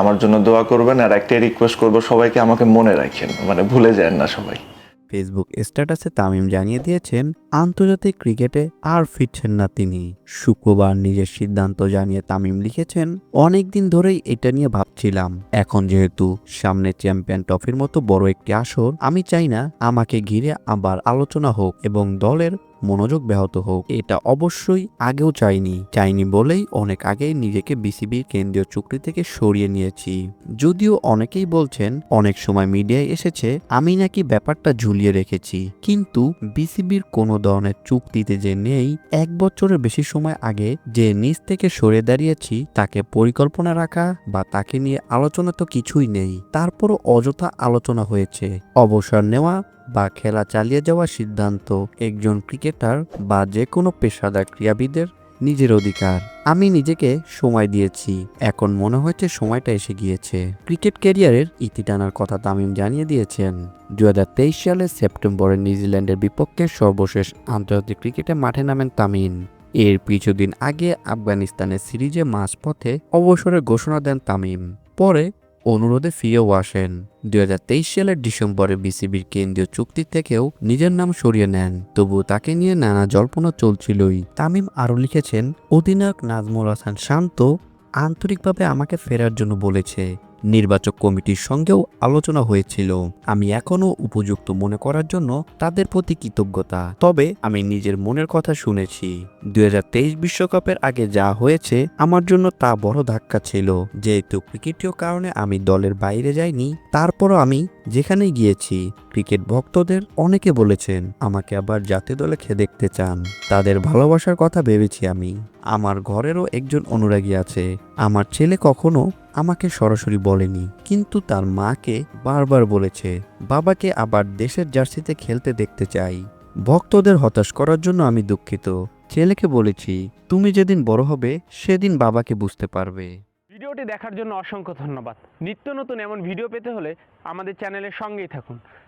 আমার জন্য দোয়া করবেন আর একটাই রিকোয়েস্ট করব, সবাইকে আমাকে মনে রাখেন মানে ভুলে যান না সবাই। ফেসবুক স্ট্যাটাসে তামিম জানিয়ে দিয়েছেন, আন্তর্জাতিক ক্রিকেটে আর ফিরছেন না তিনি। শুক্রবার নিজের সিদ্ধান্ত জানিয়ে তামিম লিখেছেন অনেক দিন ধরেই এটা নিয়ে ভাবছিলাম। এখন যেহেতু সামনে চ্যাম্পিয়ন ট্রফির মতো বড় একটি আসর, আমি চাই না আমাকে ঘিরে আবার আলোচনা হোক এবং দলের মনোযোগ ব্যাহত হোক। এটা অবশ্যই আগেও চাইনি। চাইনি বলেই অনেক আগেই নিজেকে বিসিবির কেন্দ্রীয় চুক্তি থেকে সরিয়ে নিয়েছি। যদিও অনেকেই বলছেন, অনেক সময় মিডিয়ায় এসেছে, আমি নাকি ব্যাপারটা ঝুলিয়ে রেখেছি। কিন্তু বিসিবির কোনো ধরনের চুক্তিতে যে নেই, এক বছরের বেশি সময় আগে যে নিজ থেকে সরে দাঁড়িয়েছি, তাকে পরিকল্পনা রাখা বা তাকে নিয়ে আলোচনা তো কিছুই নেই। তারপরও অযথা আলোচনা হয়েছে। অবসর নেওয়া বা খেলা চালিয়ে যাওয়ার সিদ্ধান্ত একজন ক্রিকেটার বা যে কোনো পেশাদার ক্রীড়াবিদের নিজের অধিকার। আমি নিজেকে সময় দিয়েছি, এখন মনে হয়েছে সময়টা এসে গিয়েছে। ক্রিকেট ক্যারিয়ারের ইতি টানার কথা তামিম জানিয়ে দিয়েছেন। দু সালের সেপ্টেম্বরে নিউজিল্যান্ডের বিপক্ষে সর্বশেষ আন্তর্জাতিক ক্রিকেটে মাঠে নামেন তামিম। এর কিছুদিন আগে আফগানিস্তানের সিরিজে মাঝপথে অবসরের ঘোষণা দেন তামিম। পরে অনুরোধে ফিরেও আসেন। দুই হাজার তেইশ সালের ডিসেম্বরে বিসিবির কেন্দ্রীয় চুক্তি থেকেও নিজের নাম সরিয়ে নেন তবু তাকে নিয়ে নানা জল্পনা চলছিলই। তামিম আরও লিখেছেন, অধিনায়ক নাজমুল হাসান শান্ত আন্তরিকভাবে আমাকে ফেরার জন্য বলেছে। নির্বাচক কমিটির সঙ্গেও আলোচনা হয়েছিল। আমি এখনও উপযুক্ত মনে করার জন্য তাদের প্রতি কৃতজ্ঞতা। তবে আমি নিজের মনের কথা শুনেছি। দুই বিশ্বকাপের আগে যা হয়েছে, আমার জন্য তা বড় ধাক্কা ছিল। যেহেতু ক্রিকেটীয় কারণে আমি দলের বাইরে যাইনি, তারপরও আমি যেখানে গিয়েছি ক্রিকেট ভক্তদের অনেকে বলেছেন, আমাকে আবার জাতীয় দলে খেয়ে দেখতে চান। তাদের ভালোবাসার কথা ভেবেছি আমি। আমার ঘরেরও একজন অনুরাগী আছে। আমার ছেলে কখনো আমাকে সরাসরি বলেনি। কিন্তু তার মাকে বারবার বলেছে, বাবাকে আবার দেশের জার্সিতে খেলতে দেখতে চাই। ভক্তদের হতাশ করার জন্য আমি দুঃখিত। ছেলেকে বলেছি, তুমি যেদিন বড় হবে, সেদিন বাবাকে বুঝতে পারবে। ভিডিওটি দেখার জন্য অসংখ্য ধন্যবাদ। নিত্য নতুন এমন ভিডিও পেতে হলে আমাদের চ্যানেলের সঙ্গেই থাকুন।